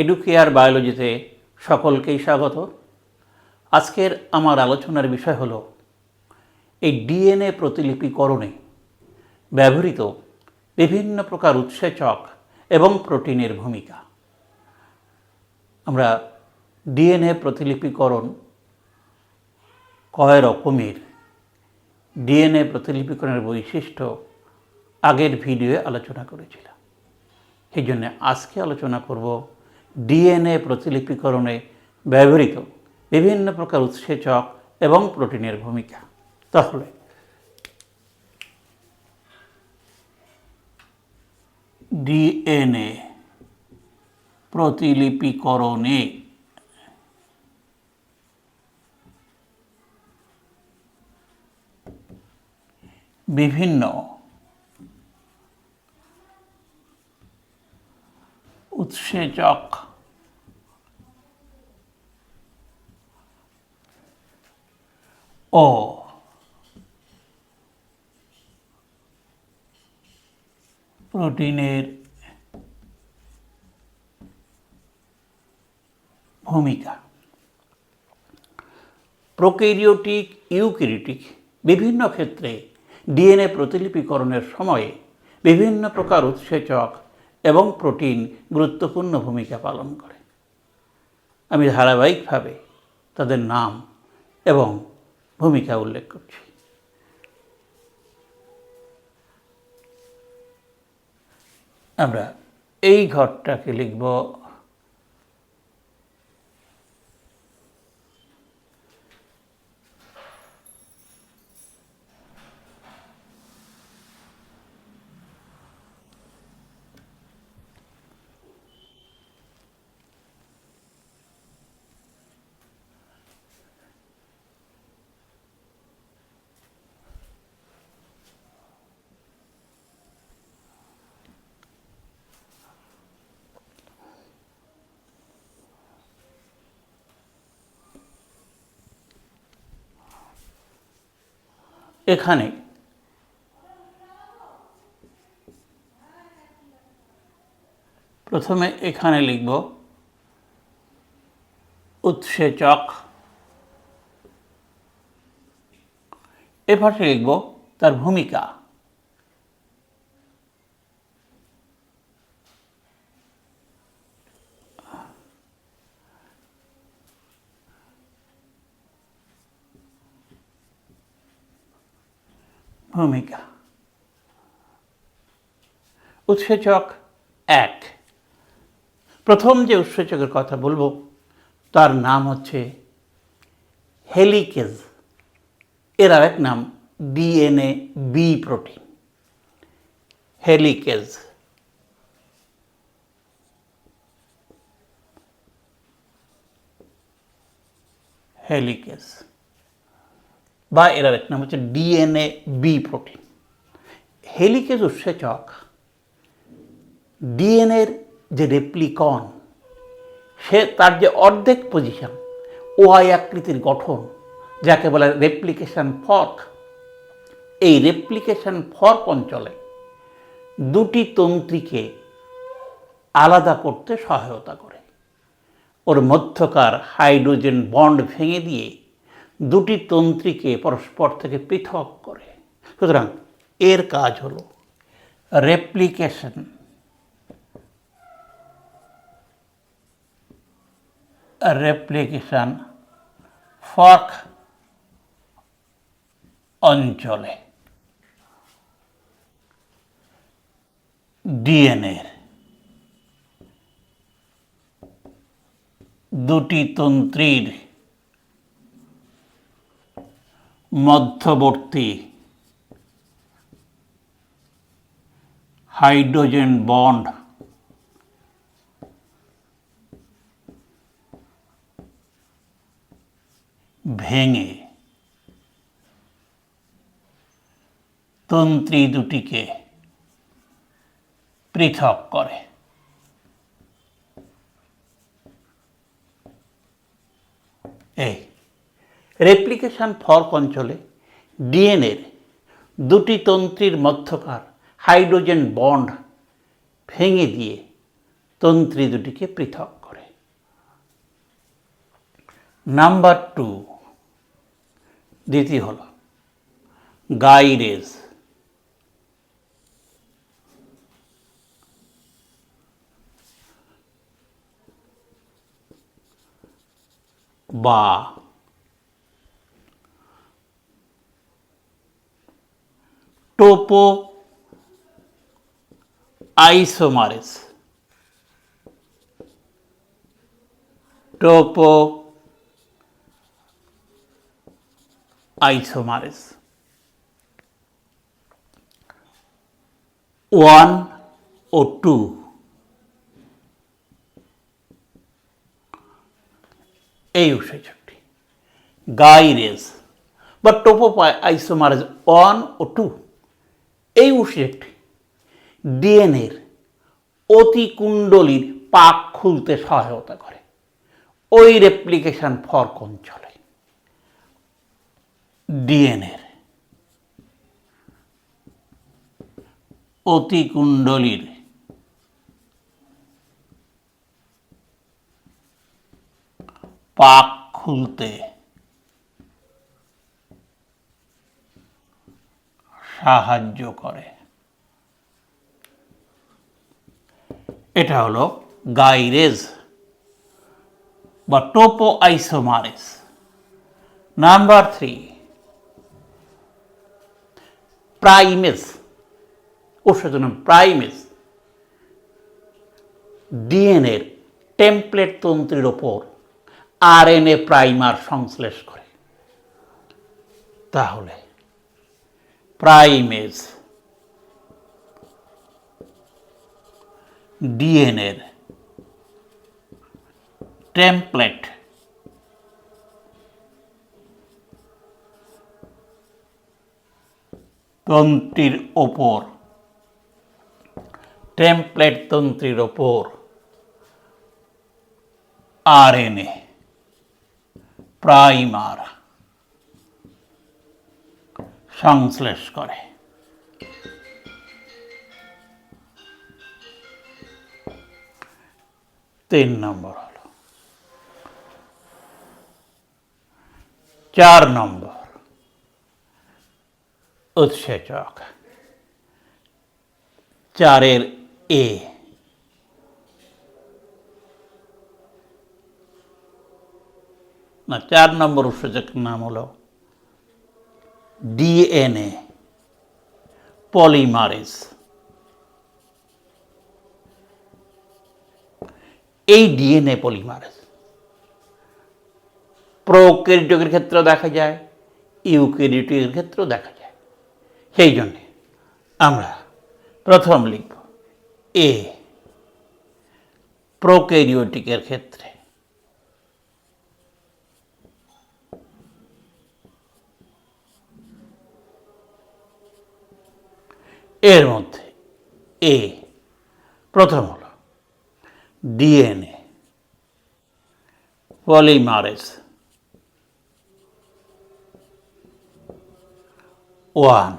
Educare বায়োলজিতে সকলকেই স্বাগত। আজকের আমার আলোচনার বিষয় হলো, এই ডিএনএ প্রতিলিপিকরণে ব্যবহৃত বিভিন্ন প্রকার উৎসেচক এবং প্রোটিনের ভূমিকা। আমরা ডিএনএ প্রতিলিপিকরণ কয় রকমের ডিএনএ প্রতিলিপিকরণের বৈশিষ্ট্য আগের ভিডিওয়ে আলোচনা করেছিলাম। সেই জন্য আজকে আলোচনা করব ডিএনএ প্রতিলিপিকরণে ব্যবহৃত বিভিন্ন প্রকার উৎসেচক এবং প্রোটিনের ভূমিকা। তাহলে ডিএনএ প্রতিলিপিকরণে বিভিন্ন উৎসেচক। ও। প্রোটিনের ভূমিকা। প্রোক্যারিওটিক ইউক্যারিওটিক বিভিন্ন ক্ষেত্রে ডিএনএ প্রতিলিপিকরণের সময়ে বিভিন্ন প্রকার উৎসেচক এবং প্রোটিন গুরুত্বপূর্ণ ভূমিকা পালন করে। আমি ধারাবাহিকভাবে তাদের নাম এবং ভূমিকা উল্লেখ করছি। আমরা এই ঘরটাকে লিখব এখানে প্রথমে এখানে লিখব উৎসেচক। এ পাশে লিখব তার ভূমিকা। ভূমিকা। উৎসেচক এক। প্রথম যে উৎসেচকের কথা বলব, তার নাম হচ্ছে হেলিকেজ। এর আরেক নাম DNA B protein helicase. Helicase. বা এর আরেক নাম হচ্ছে ডিএনএ বি প্রোটিন। হেলিকেজ উৎসেচক ডিএনএর যে রেপ্লিকন, সে তার যে অর্ধেক পজিশন ওয়াই আকৃতির গঠন, যাকে বলে রেপ্লিকেশন ফর্ক এই রেপ্লিকেশন ফর্ক অঞ্চলে দুটি তন্ত্রীকে আলাদা করতে সহায়তা করে। ওর মধ্যকার হাইড্রোজেন বন্ড ভেঙে দিয়ে দুটি তন্ত্রীকে পরস্পর থেকে পৃথক করে। সুতরাং এর কাজ হল রেপ্লিকেশন রেপ্লিকেশন ফর্ক অঞ্চলে। ডিএনএর দুটি তন্ত্রীর মধ্যবর্তী। Hydrogen bond. ভেঙে। তন্ত্রী দুটিকে পৃথক করে। এই। রেপ্লিকেশন ফর্ক অঞ্চলে ডিএনএর দুটি তন্ত্রীর মধ্যকার হাইড্রোজেন বন্ড ভেঙে দিয়ে তন্ত্রী দুটিকে পৃথক করে। নাম্বার টু দ্বিতীয় হল গাইডেজ বা topoisomerase topoisomerase one ও টু এই উৎসেচকটি। গাইরেস। বা টোপো আইসোমারেস ওয়ান ও টু এই উৎসেচকটি ডিএনএর অতিকুণ্ডলীর পাক খুলতে সহায়তা করে। ওই রেপ্লিকেশন ফর্ক অঞ্চলে ডিএনএর অতিকুণ্ডলীর পাক খুলতে সাহায্য করে। এটা হলো গাইরেজ বা topoisomerase. Number three primase ওষুধ নাম প্রাইমেস ডিএনএর টেমপ্লেট তন্ত্রের ওপর আরএনএ প্রাইমার সংশ্লেষ করে। তাহলে প্রাইমেজ ডিএনএর টেমপ্লেট তন্ত্রীর ওপর। টেমপ্লেট তন্ত্রীর ওপর। আরএনএ প্রাইমার সংশ্লেষ করে। তিন নম্বর হল। চার নম্বর। উৎসেচক। চারের এ। না, চার নম্বর উৎসেচক নাম হলো ডিএনএ, পলিমারেজ। এই ডিএনএ পলিমারেজ প্রোক্যারিওটিকের ক্ষেত্রেও দেখা যায়, ইউক্যারিওটিকের ক্ষেত্রেও দেখা যায়। সেই জন্যে আমরা প্রথম লিখব এ প্রোক্যারিওটিকের ক্ষেত্রে এর মধ্যে এ, প্রথম হলো ডিএনএ, পলিমারেজ, ওয়ান।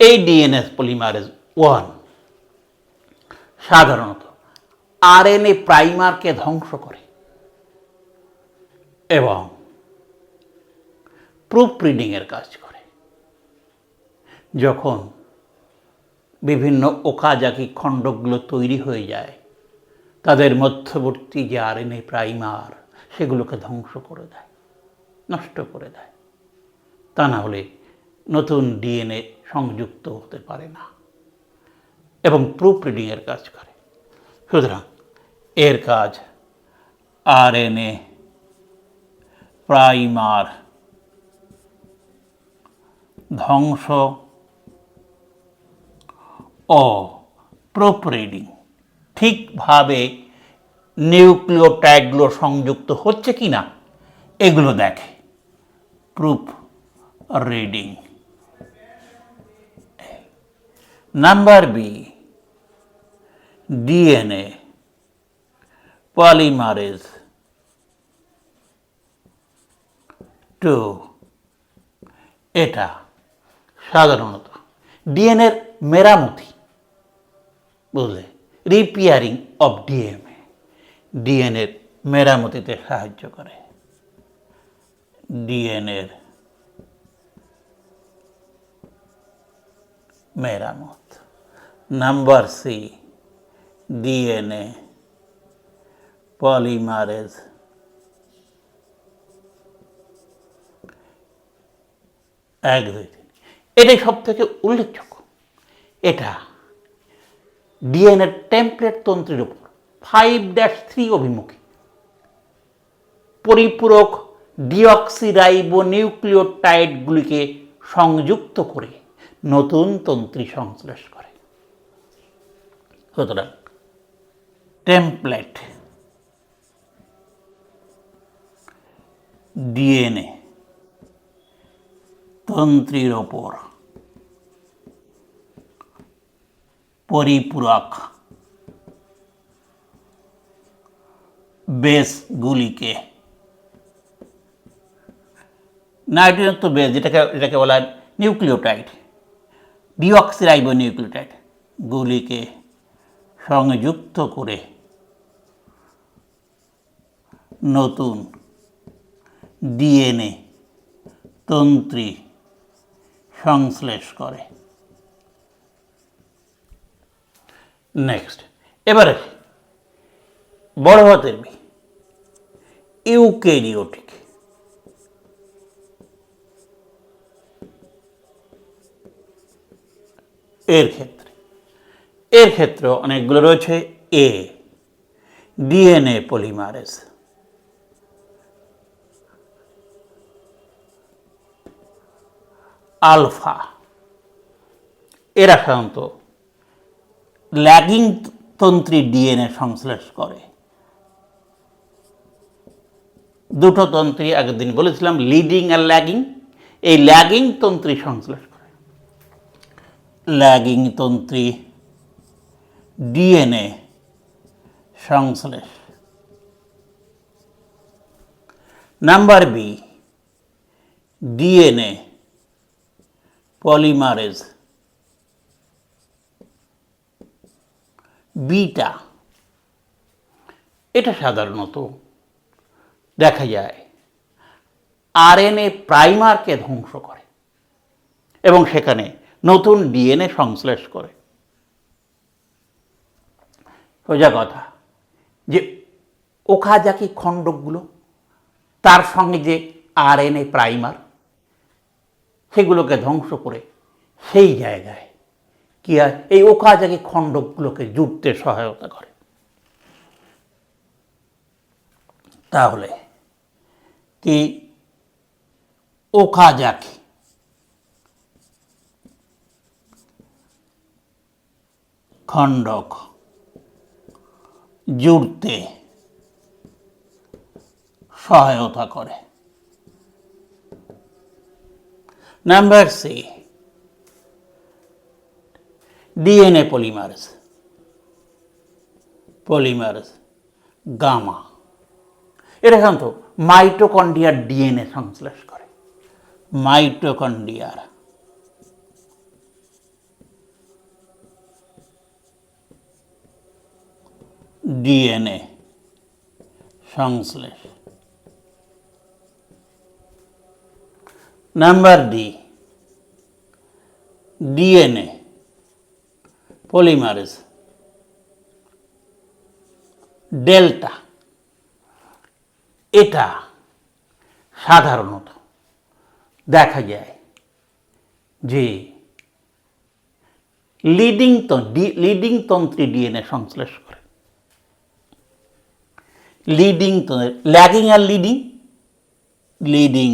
এই ডিএনএস পলিমারেজ ওয়ান সাধারণত আরএনএ প্রাইমারকে ধ্বংস করে এবং প্রুফ রিডিংয়ের কাজ করে। যখন বিভিন্ন ওকাজাকি খণ্ডগুলো তৈরি হয়ে যায়। তাদের মধ্যবর্তী যে আর আরএনএ প্রাইমার, সেগুলোকে ধ্বংস করে দেয়, নষ্ট করে দেয়। তা না হলে নতুন ডিএনএ সংযুক্ত হতে পারে না এবং প্রুফ রিডিংয়ের কাজ করে। সুতরাং এর কাজ আর আরএনএ প্রাইমার ধ্বংস ও প্রুফ রিডিং ঠিকভাবে নিউক্লিওটাইডগুলো সংযুক্ত হচ্ছে কি না, এগুলো দেখে। Proofreading number B DNA polymerase two এটা সাধারণত ডিএনএর মেরামতি। বুঝলে? রিপেয়ারিং অফ ডিএমএ ডিএনএর মেরামতিতে সাহায্য করে। ডিএনএর মেরামত। নাম্বার সি ডিএনএ পলিমারেজ এক দুই তিন এটাই সব থেকে উল্লেখযোগ্য। এটা ডিএনএ টেমপ্লেট তন্ত্রের উপর ফাইভ ড্যাশ থ্রি অভিমুখী। পরিপূরক ডিঅক্সিরাইবো নিউক্লিওটাইডগুলিকে সংযুক্ত করে নতুন তন্ত্রী সংশ্লেষ করে। সুতরাং টেমপ্লেট ডিএনএ তন্ত্রীর ওপর পরিপূরক। বেসগুলিকে নাইট্রোজেন তো বেস যেটাকে যেটাকে বলা হয় নিউক্লিওটাইড। ডিঅক্সিরাইবো নিউক্লিওটাইড গুলিকে সংযুক্ত করে নতুন ডিএনএ তন্ত্রী সংশ্লেষ করে। নেক্সট। এবারে, বড় হাতের বি ইউকেরিওটিক এর ক্ষেত্রে এর ক্ষেত্রে অনেকগুলো রয়েছে, এ, ডিএনএ পলিমারেজ। আলফা, এরা সাধারণত ল্যাগিং তন্ত্রী ডিএনএ সংশ্লেষ করে। দুটো তন্ত্রী আগের দিন বলেছিলাম, লিডিং আর ল্যাগিং। এই ল্যাগিং তন্ত্রী সংশ্লেষ করে। ল্যাগিং তন্ত্রী ডিএনএ সংশ্লেষ। Number B, DNA polymerase beta. এটা সাধারণত দেখা যায় আরএনএ প্রাইমারকে ধ্বংস করে এবং সেখানে নতুন ডিএনএ সংশ্লেষ করে। সোজা কথা যে ওখাজাকি খণ্ডকগুলো, তার সঙ্গে যে আরএনএ প্রাইমার, সেগুলোকে ধ্বংস করে সেই জায়গায় কি হয়? এই ওকাজাকি খণ্ডকগুলোকে জুটতে সহায়তা করে। তাহলে, কি ওকাজাকি খণ্ডক জুড়তে সহায়তা করে। Number C DNA polymerase polymerase gamma এটা সাধারণত মাইটোকন্ডিয়ার ডিএনএ সংশ্লেষ করে। মাইটোকন্ডিয়ার ডিএনএ সংশ্লেষ। Number D DNA polymerase delta. এটা সাধারণত দেখা যায় যে লিডিং লিডিং তন্ত্রী ডিএনএ সংশ্লেষ করে। লিডিং ল্যাগিং আর লিডিং। লিডিং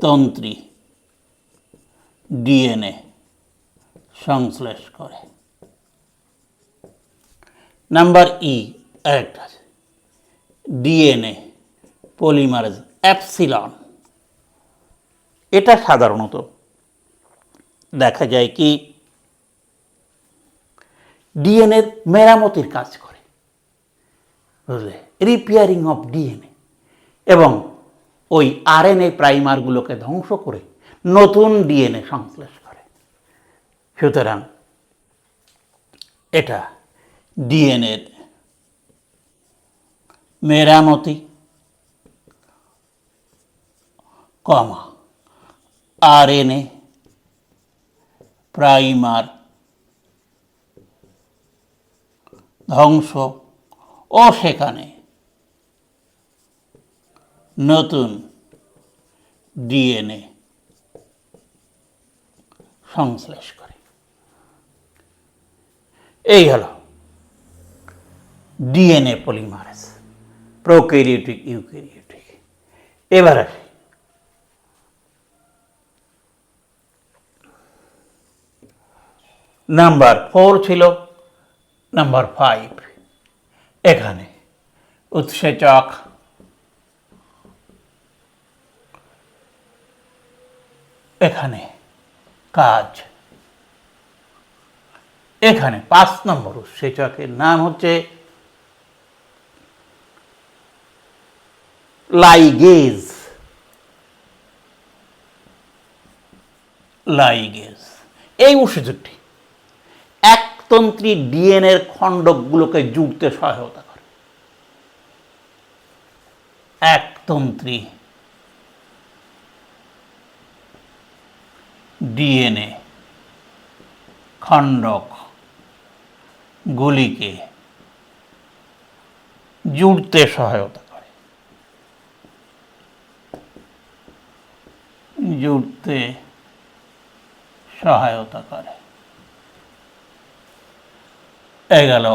তন্ত্রী ডিএনএ সংশ্লেষ করে। নাম্বার ই আরেকটা আছে। ডিএনএ পলিমারেজ অ্যাপসিলন এটা সাধারণত দেখা যায় কি ডিএনএর মেরামতির কাজ করে। বুঝলে? রিপেয়ারিং অফ ডিএনএ এবং ওই আরএনএ প্রাইমারগুলোকে ধ্বংস করে নতুন ডিএনএ সংশ্লেষ সুতরাং এটা ডিএনএর মেরামতি, কমা আর এন এ প্রাইমার, ধ্বংস, ও সেখানে নতুন ডিএনএ সংশ্লেষ করে। এই হলো ডিএনএ পলিমারেজ, প্রোক্যারিওটিক, ইউক্যারিওটিক। এবার আসি। নাম্বার ফোর ছিল, নাম্বার ফাইভ। এখানে উৎসেচক এখানে কাজ এখানে পাঁচ নম্বর উৎসেচকের নাম হচ্ছে লাইগেজ। লাইগেজ। এই উৎসেচকটি একতন্ত্রী ডিএনএর খণ্ডকগুলোকে জুড়তে সহায়তা করে। একতন্ত্রী ডিএনএ খণ্ডক গুলিকে জুড়তে সহায়তা করে। জুড়তে সহায়তা করে। এ গেল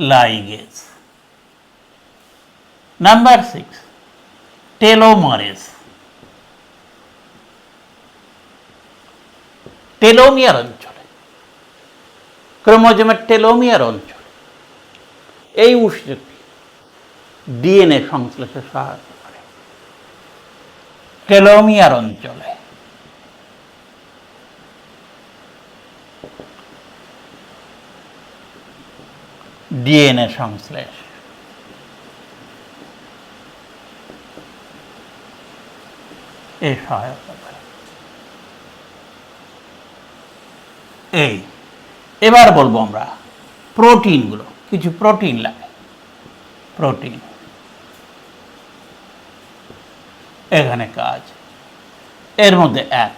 ligase number six telomerase telomere অঞ্চলে। ক্রোমোজোমের টেলোমিয়ার অঞ্চলে এই উৎসেচকটি ডিএনএ সংশ্লেষে সহায়তা করে। টেলোমিয়ার অঞ্চলে ডিএনএ সংশ্লেষ। এ সহায়তা করে। এই এবার বলব আমরা, প্রোটিনগুলো, কিছু প্রোটিন লাগে, প্রোটিন। এখানে কাজ, এর মধ্যে এক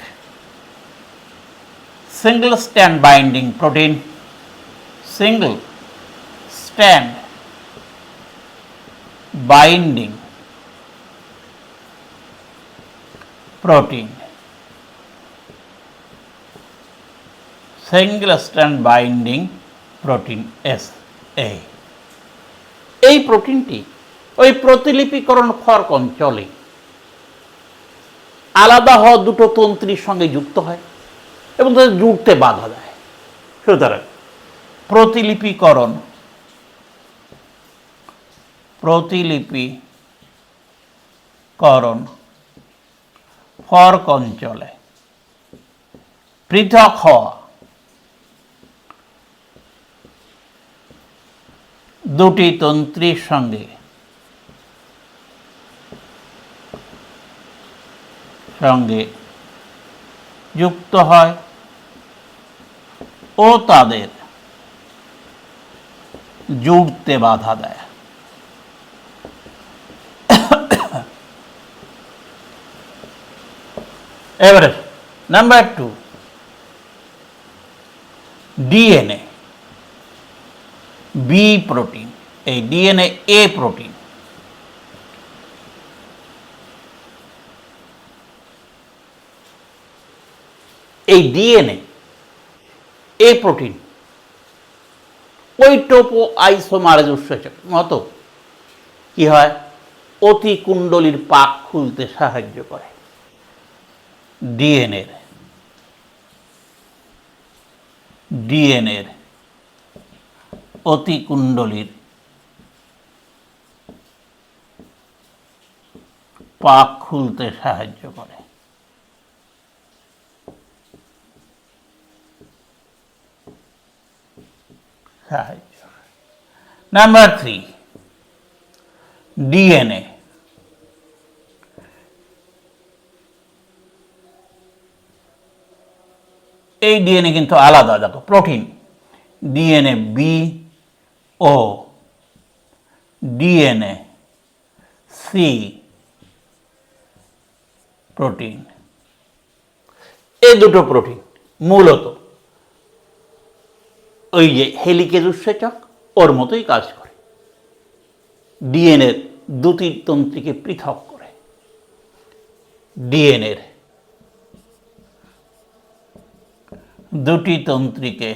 single strand binding protein single strand binding protein single strand binding protein S A. এই প্রোটিনটি ওই প্রতিলিপিকরণ ফর্ক অঞ্চলে আলাদা হওয়া দুটো তন্ত্রীর সঙ্গে যুক্ত হয় এবং তাদের জুড়তে বাধা দেয়। সুতরাং প্রতিলিপিকরণ প্রতিলিপিকরণ ফর্ক অঞ্চলে পৃথক হওয়া দুটি তন্ত্রীর সঙ্গে। সঙ্গে যুক্ত হয় ও তাদের জুড়তে বাধা দেয়। এবারে number two, DNA. B protein এই ডিএনএ এ প্রোটিন এই ডিএনএ এ প্রোটিন ওই টোপো আইসোমারেজ উৎসেচক। মতো কি হয়? অতি কুণ্ডলীর পাক খুলতে সাহায্য করে। ডিএনএর ডিএনএর অতিকুণ্ডলীর পাক খুলতে সাহায্য করে। সাহায্য নাম্বার থ্রি ডিএনএ এই ডিএনএ কিন্তু আলাদা, দেখো প্রোটিন ডিএনএ বি ও ডিএনএ সি প্রোটিন এই দুটো প্রোটিন মূলত ওই যে হেলিকেজ উৎসেচক, ওর মতোই কাজ করে। ডিএনএর দুটি তন্ত্রীকে পৃথক করে। ডিএনএর দুটি তন্ত্রীকে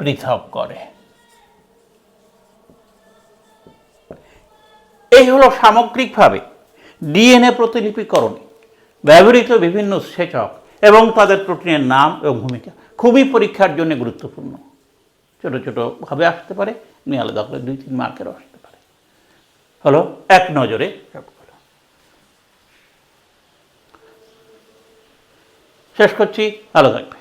পৃথক করে। এই হলো সামগ্রিকভাবে ডিএনএ প্রতিলিপিকরণে, ব্যবহৃত বিভিন্ন সেচক এবং তাদের প্রোটিনের নাম এবং ভূমিকা। খুবই পরীক্ষার জন্য গুরুত্বপূর্ণ। ছোট ছোট ভাবে আসতে পারে, নিয়ে আলাদা করে দুই, তিন মার্কেরও আসতে পারে। হলো এক নজরে শেষ করছি, ভালো থাকবে